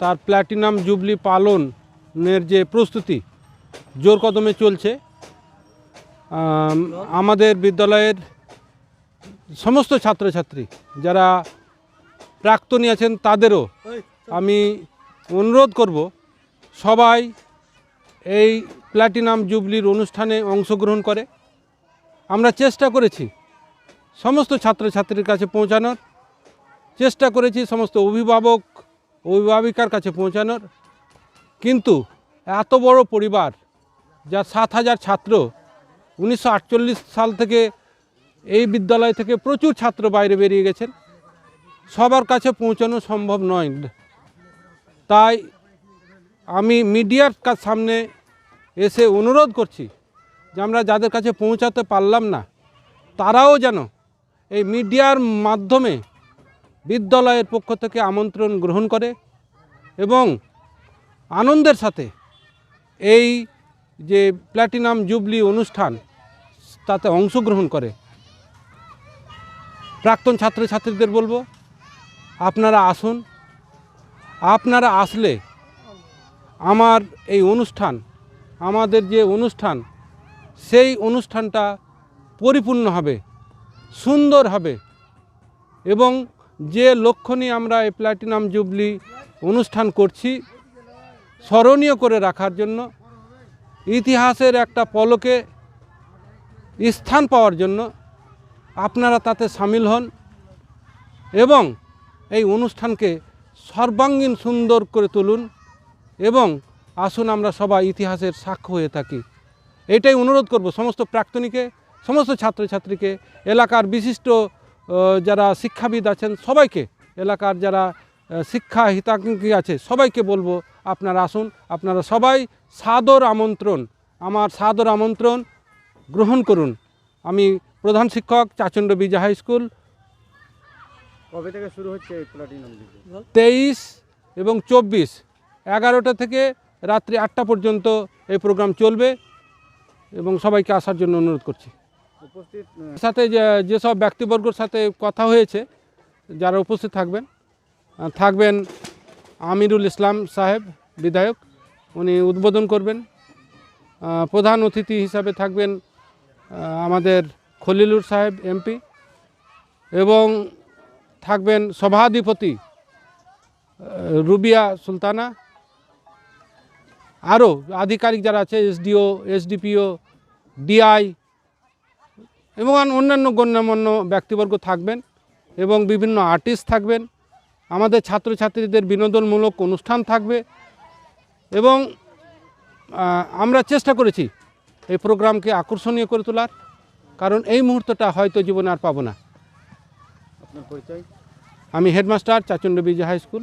তার platinum jubilee পালনের যে প্রস্তুতি জোর কদমে চলছে। আমাদের বিদ্যালয়ের সমস্ত ছাত্রছাত্রী যারা প্রাক্তনী আছেন তাদেরও আমি অনুরোধ করব সবাই এই প্ল্যাটিনাম জুবলির অনুষ্ঠানে অংশগ্রহণ করে। আমরা চেষ্টা করেছি সমস্ত ছাত্রছাত্রীর কাছে পৌঁছানোর। চেষ্টা করেছি সমস্ত অভিভাবক অভিভাবিকার কাছে পৌঁছানোর। কিন্তু এত বড় পরিবার যা সাত হাজার ছাত্র, উনিশশো আটচল্লিশ সাল থেকে এই বিদ্যালয় থেকে প্রচুর ছাত্র বাইরে বেরিয়ে গেছেন। সবার কাছে পৌঁছানো সম্ভব নয়। তাই আমি মিডিয়ার কাছ সামনে এসে অনুরোধ করছি যে আমরা যাদের কাছে পৌঁছাতে পারলাম না, তারাও যেন এই মিডিয়ার মাধ্যমে বিদ্যালয়ের পক্ষ থেকে আমন্ত্রণ গ্রহণ করে এবং আনন্দের সাথে এই যে প্ল্যাটিনাম জুবলি অনুষ্ঠান, তাতে অংশগ্রহণ করে। প্রাক্তন ছাত্রছাত্রীদের বলব, আপনারা আসুন। আপনারা আসলে আমার এই অনুষ্ঠান, আমাদের যে অনুষ্ঠান, সেই অনুষ্ঠানটা পরিপূর্ণ হবে, সুন্দর হবে এবং যে লক্ষ্য নিয়ে আমরা এই প্ল্যাটিনাম জুবলি অনুষ্ঠান করছি, স্মরণীয় করে রাখার জন্য, ইতিহাসের একটা পলকে স্থান পাওয়ার জন্য আপনারা তাতে সামিল হন এবং এই অনুষ্ঠানকে সর্বাঙ্গীন সুন্দর করে তুলুন এবং আসুন আমরা সবাই ইতিহাসের সাক্ষ্য হয়ে থাকি। এটাই অনুরোধ করব সমস্ত প্রাক্তনীকে, সমস্ত ছাত্রছাত্রীকে, এলাকার বিশিষ্ট যারা শিক্ষাবিদ আছেন সবাইকে এলাকার যারা শিক্ষা হিতাকাঙ্ক্ষী আছে সবাইকে বলব আপনারা আসুন আপনারা সবাই সাদর আমন্ত্রণ আমার সাদর আমন্ত্রণ গ্রহণ করুন। আমি প্রধান শিক্ষক চাচণ্ড বিজা হাই স্কুল। কবে থেকে শুরু হচ্ছে তেইশ এবং চব্বিশ এগারোটা থেকে রাত্রি আটটা পর্যন্ত এই প্রোগ্রাম চলবে এবং সবাইকে আসার জন্য অনুরোধ করছি। সাথে যেসব ব্যক্তিবর্গর সাথে কথা হয়েছে, যারা উপস্থিত থাকবেন থাকবেন আমিরুল ইসলাম সাহেব, বিধায়ক। উনি উদ্বোধন করবেন। প্রধান অতিথি হিসাবে থাকবেন আমাদের খলিলুর সাহেব, এমপি। এবং থাকবেন সভাধিপতি রুবিয়া সুলতানা। আরও আধিকারিক যারা আছে, এসডিও, এসডিপিও, ডিআই এবং অন্যান্য গণ্যমান্য ব্যক্তিবর্গ থাকবেন এবং বিভিন্ন আর্টিস্ট থাকবেন। আমাদের ছাত্রছাত্রীদের বিনোদনমূলক অনুষ্ঠান থাকবে এবং আমরা চেষ্টা করেছি এই প্রোগ্রামকে আকর্ষণীয় করে তোলার কারণ এই মুহূর্তটা হয়তো জীবনে আর পাবো না। আমি হেডমাস্টার চাচণ্ড বিজয় হাই স্কুল।